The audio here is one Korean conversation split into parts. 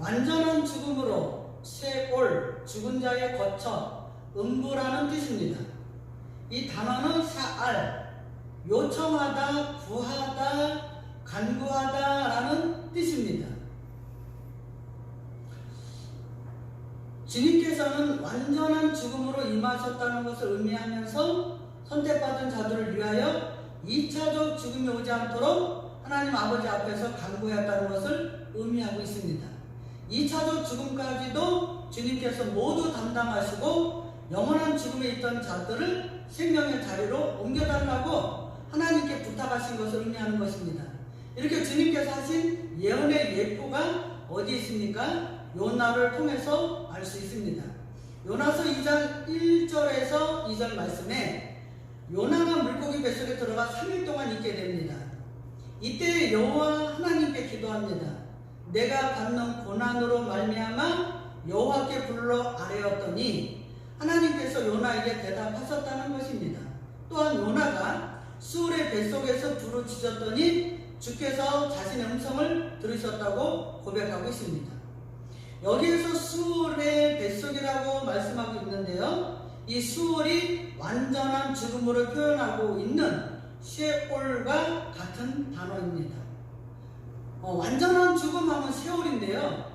완전한 죽음으로 쇠골 죽은 자의 거처 음부라는 뜻입니다. 이 단어는 샤알 요청하다 구하다 간구하다라는 뜻입니다. 주님께서는 완전한 죽음으로 임하셨다는 것을 의미하면서 선택받은 자들을 위하여 2차적 죽음이 오지 않도록 하나님 아버지 앞에서 간구했다는 것을 의미하고 있습니다. 2차적 죽음까지도 주님께서 모두 담당하시고 영원한 죽음에 있던 자들을 생명의 자리로 옮겨달라고 하나님께 부탁하신 것을 의미하는 것입니다. 이렇게 주님께서 하신 예언의 예표가 어디 있습니까? 요나를 통해서 알 수 있습니다. 요나서 2장 1절에서 2절 말씀에 요나가 물고기 뱃속에 들어가 3일 동안 있게 됩니다. 이때 여호와 하나님께 기도합니다. 내가 받는 고난으로 말미암아 여호와께 불러 아뢰었더니 하나님께서 요나에게 대답하셨다는 것입니다. 또한 요나가 수울의 뱃속에서 부르짖었더니 주께서 자신의 음성을 들으셨다고 고백하고 있습니다. 여기에서 수월의 뱃속이라고 말씀하고 있는데요. 이 수월이 완전한 죽음으로 표현하고 있는 쉐올과 같은 단어입니다. 어, 완전한 죽음하면 세월인데요.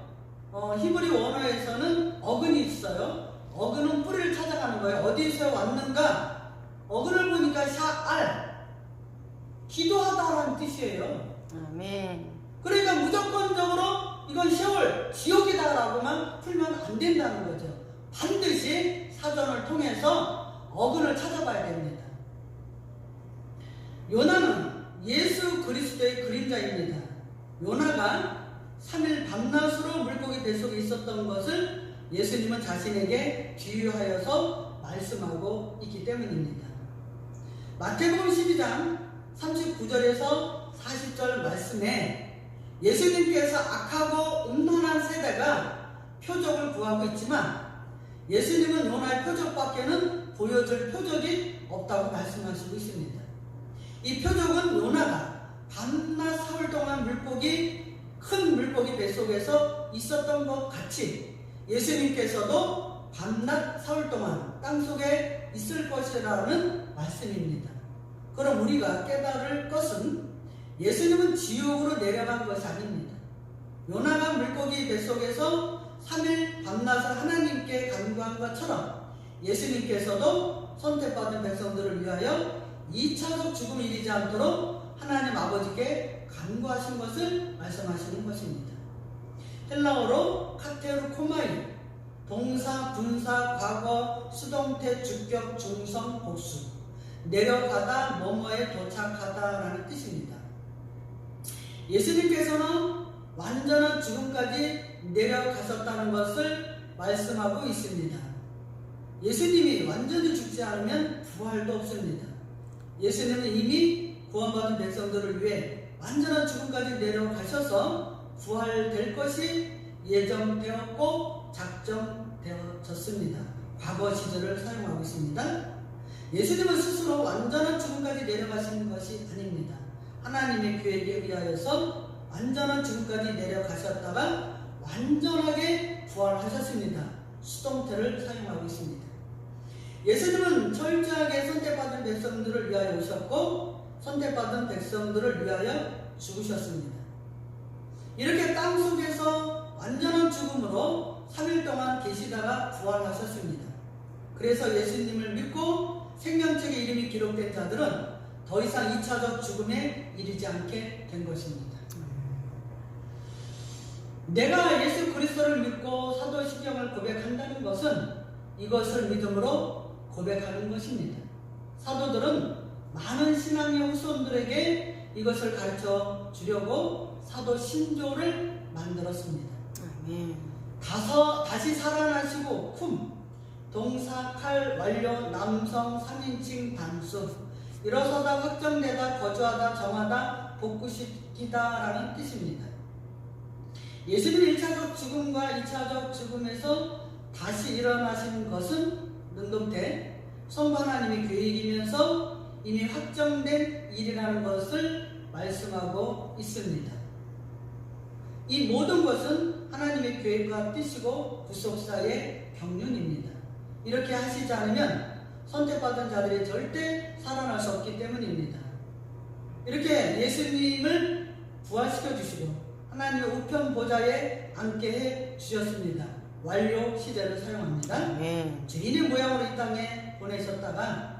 어, 히브리 원어에서는 어근이 있어요. 어근은 뿌리를 찾아가는 거예요. 어디서 왔는가? 어근을 보니까 샤알, 기도하다라는 뜻이에요. 아멘. 그러니까 무조건적으로 이건 세월 지옥이다라고만 풀면 안 된다는 거죠. 반드시 사전을 통해서 어근을 찾아봐야 됩니다. 요나는 예수 그리스도의 그림자입니다. 요나가 3일 밤낮으로 물고기 뱃속에 있었던 것을 예수님은 자신에게 비유하여서 말씀하고 있기 때문입니다. 마태복음 12장 39절에서 40절 말씀에 예수님께서 악하고 음란한 세대가 표적을 구하고 있지만 예수님은 요나의 표적밖에는 보여줄 표적이 없다고 말씀하시고 있습니다. 이 표적은 요나가 밤낮 사흘 동안 물고기 큰 물고기 뱃속에서 있었던 것 같이 예수님께서도 밤낮 사흘 동안 땅속에 있을 것이라는 말씀입니다. 그럼 우리가 깨달을 것은 예수님은 지옥으로 내려간 것이 아닙니다. 요나가 물고기 뱃속에서 3일 밤낮을 하나님께 간구한 것처럼 예수님께서도 선택받은 백성들을 위하여 2차적 죽음이 이르지 않도록 하나님 아버지께 간구하신 것을 말씀하시는 것입니다. 헬라어로 카테르코마이 동사, 분사, 과거, 수동태, 주격, 중성, 복수 내려가다, 뭐뭐에 도착하다라는 뜻입니다. 예수님께서는 완전한 죽음까지 내려가셨다는 것을 말씀하고 있습니다. 예수님이 완전히 죽지 않으면 부활도 없습니다. 예수님은 이미 구원받은 백성들을 위해 완전한 죽음까지 내려가셔서 부활될 것이 예정되었고 작정되어졌습니다. 과거 시절을 사용하고 있습니다. 예수님은 스스로 완전한 죽음까지 내려가시는 것이 아닙니다. 하나님의 계획에 의하여서 완전한 죽음까지 내려가셨다가 완전하게 부활하셨습니다. 수동태를 사용하고 있습니다. 예수님은 철저하게 선택받은 백성들을 위하여 오셨고 선택받은 백성들을 위하여 죽으셨습니다. 이렇게 땅 속에서 완전한 죽음으로 3일 동안 계시다가 부활하셨습니다. 그래서 예수님을 믿고 생명책에 이름이 기록된 자들은 더 이상 2차적 죽음에 이르지 않게 된 것입니다. 내가 예수 그리스도를 믿고 사도신경을 고백한다는 것은 이것을 믿음으로 고백하는 것입니다. 사도들은 많은 신앙의 후손들에게 이것을 가르쳐 주려고 사도 신조를 만들었습니다. 아멘. 다서 다시 살아나시고 쿰 동사 칼 완료 남성 3인칭 단수 일어서다 확정되다 거주하다 정하다 복구시키다 라는 뜻입니다. 예수님 1차적 죽음과 2차적 죽음에서 다시 일어나시는 것은 능동태 성부 하나님의 계획이면서 이미 확정된 일이라는 것을 말씀하고 있습니다. 이 모든 것은 하나님의 계획과 뜻이고 구속사의 경륜입니다. 이렇게 하시지 않으면 선택받은 자들이 절대 살아날 수 없기 때문입니다. 이렇게 예수님을 부활시켜 주시고 하나님의 우편 보좌에 앉게 해 주셨습니다. 완료 시대를 사용합니다. 아멘. 죄인의 모양으로 이 땅에 보내셨다가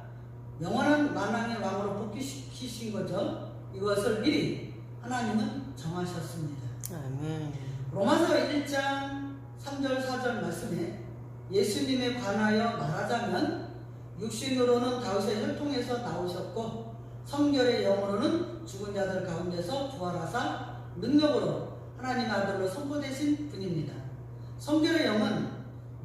영원한 만왕의 왕으로 복귀시키신 거죠. 이것을 미리 하나님은 정하셨습니다. 아멘. 로마서 1장 3절 4절 말씀에 예수님에 관하여 말하자면 육신으로는 다윗의 혈통에서 나오셨고 성결의 영으로는 죽은 자들 가운데서 부활하사 능력으로 하나님 아들로 선포되신 분입니다. 성결의 영은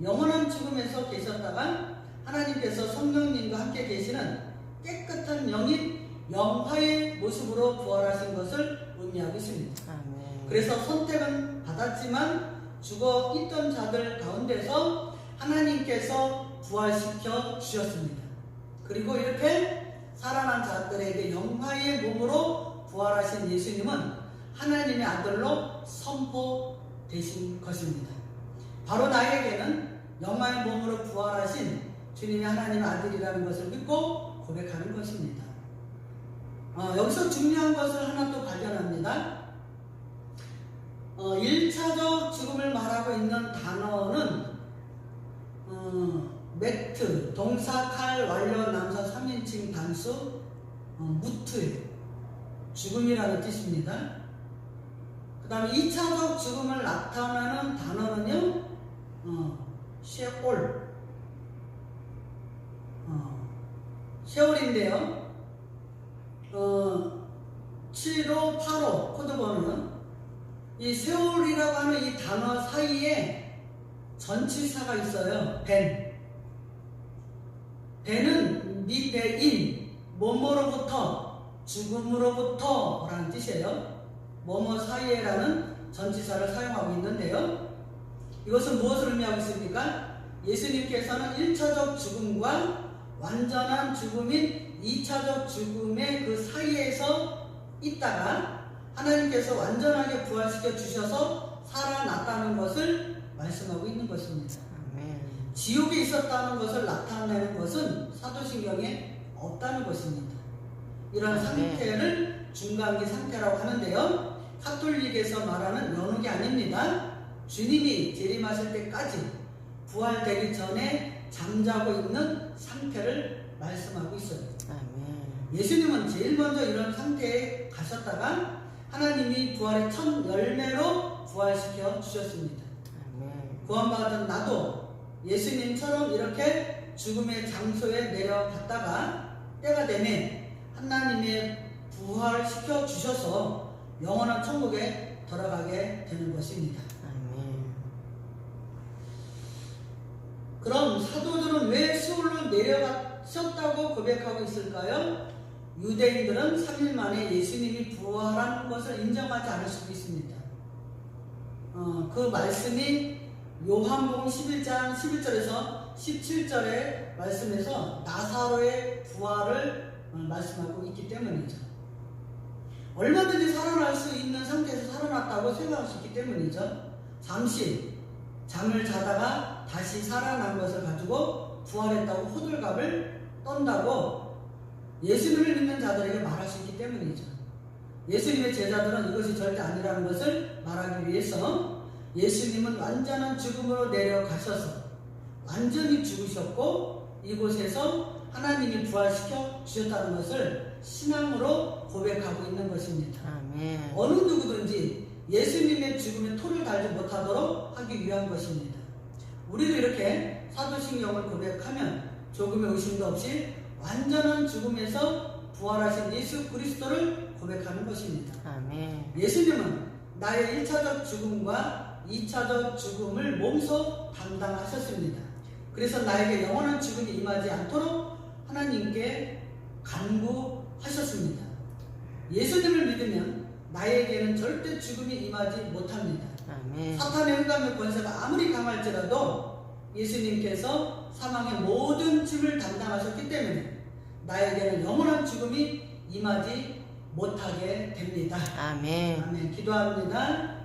영원한 죽음에서 계셨다가 하나님께서 성령님과 함께 계시는 깨끗한 영인 영화의 모습으로 부활하신 것을 의미하고 있습니다. 아멘. 그래서 선택은 받았지만 죽어 있던 자들 가운데서 하나님께서 부활시켜 주셨습니다. 그리고 이렇게 살아난 자들에게 영화의 몸으로 부활하신 예수님은 하나님의 아들로 선포되신 것입니다. 바로 나에게는 영화의 몸으로 부활하신 주님이 하나님의 아들이라는 것을 믿고 고백하는 것입니다. 어, 여기서 중요한 것을 하나 또 발견합니다. 어, 1차적 죽음을 말하고 있는 단어는 어, 매트, 동사, 칼, 완료, 남사, 3인칭 단수, 어, 무트, 죽음이라는 뜻입니다. 그 다음에 2차적 죽음을 나타나는 단어는요, 어, 쉐올, 어, 쉐올인데요, 어, 7호, 8호 코드번호는 이 세월이라고 하는 이 단어 사이에 전치사가 있어요. 벤. 벤은 미배인, 뭐뭐로부터, 죽음으로부터 라는 뜻이에요. 뭐뭐 사이에라는 전치사를 사용하고 있는데요. 이것은 무엇을 의미하고 있습니까? 예수님께서는 1차적 죽음과 완전한 죽음인 2차적 죽음의 그 사이에서 있다가 하나님께서 완전하게 부활시켜 주셔서 살아났다는 것을 말씀하고 있는 것입니다. 아멘. 지옥에 있었다는 것을 나타내는 것은 사도신경에 없다는 것입니다. 이런 네. 상태를 중간기 상태라고 하는데요. 카톨릭에서 말하는 연옥이 아닙니다. 주님이 재림하실 때까지 부활되기 전에 잠자고 있는 상태를 말씀하고 있어요. 아멘. 예수님은 제일 먼저 이런 상태에 가셨다가 하나님이 부활의 첫 열매로 부활시켜 주셨습니다. 아멘. 구원받은 나도 예수님처럼 이렇게 죽음의 장소에 내려갔다가 때가 되면 하나님의 부활시켜 주셔서 영원한 천국에 들어가게 되는 것입니다. 아멘. 그럼 사도들은 왜 수울로 내려가셨다고 고백하고 있을까요? 유대인들은 3일 만에 예수님이 부활한 것을 인정하지 않을 수도 있습니다. 어, 그 말씀이 요한복음 11장 11절에서 17절의 말씀에서 나사로의 부활을 어, 말씀하고 있기 때문이죠. 얼마든지 살아날 수 있는 상태에서 살아났다고 생각할 수 있기 때문이죠. 잠시 잠을 자다가 다시 살아난 것을 가지고 부활했다고 호들갑을 떤다고 예수님을 믿는 자들에게 말할 수 있기 때문이죠. 예수님의 제자들은 이것이 절대 아니라는 것을 말하기 위해서 예수님은 완전한 죽음으로 내려가셔서 완전히 죽으셨고 이곳에서 하나님이 부활시켜 주셨다는 것을 신앙으로 고백하고 있는 것입니다. 아멘. 어느 누구든지 예수님의 죽음에 토를 달지 못하도록 하기 위한 것입니다. 우리도 이렇게 사도신경을 고백하면 조금의 의심도 없이 완전한 죽음에서 부활하신 예수 그리스도를 고백하는 것입니다. 아멘. 예수님은 나의 1차적 죽음과 2차적 죽음을 몸소 담당하셨습니다. 그래서 나에게 영원한 죽음이 임하지 않도록 하나님께 간구하셨습니다. 예수님을 믿으면 나에게는 절대 죽음이 임하지 못합니다. 아멘. 사탄의 흑암의 권세가 아무리 강할지라도 예수님께서 사망의 모든 짐을 담당하셨기 때문에 나에게는 영원한 죽음이 임하지 못하게 됩니다. 아멘. 아멘. 기도합니다.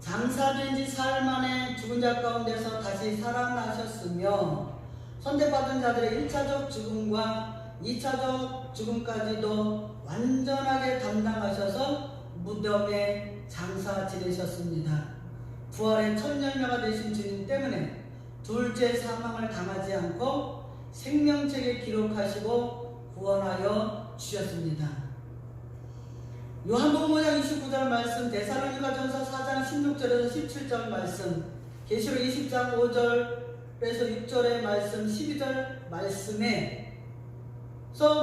장사된 지 사흘 만에 죽은 자 가운데서 다시 살아나셨으며 선택받은 자들의 1차적 죽음과 2차적 죽음까지도 완전하게 담당하셔서 무덤에 장사 지내셨습니다. 부활의 첫 열매가 되신 주님 때문에 둘째 사망을 당하지 않고 생명책에 기록하시고 구원하여 주셨습니다. 요한복음 5장 29절 말씀, 데살로니가 전서 4장 16절에서 17절 말씀, 계시록 20장 5절에서 6절의 말씀, 12절 말씀에서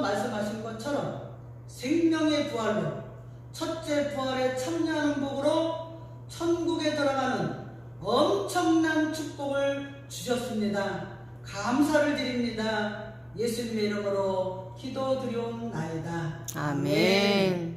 말씀하신 것처럼 생명의 부활로 첫째 부활에 참여하는 복으로 천국에 들어가는 엄청난 축복을 주셨습니다. 감사를 드립니다. 예수님의 이름으로 기도드리옵나이다. 아멘.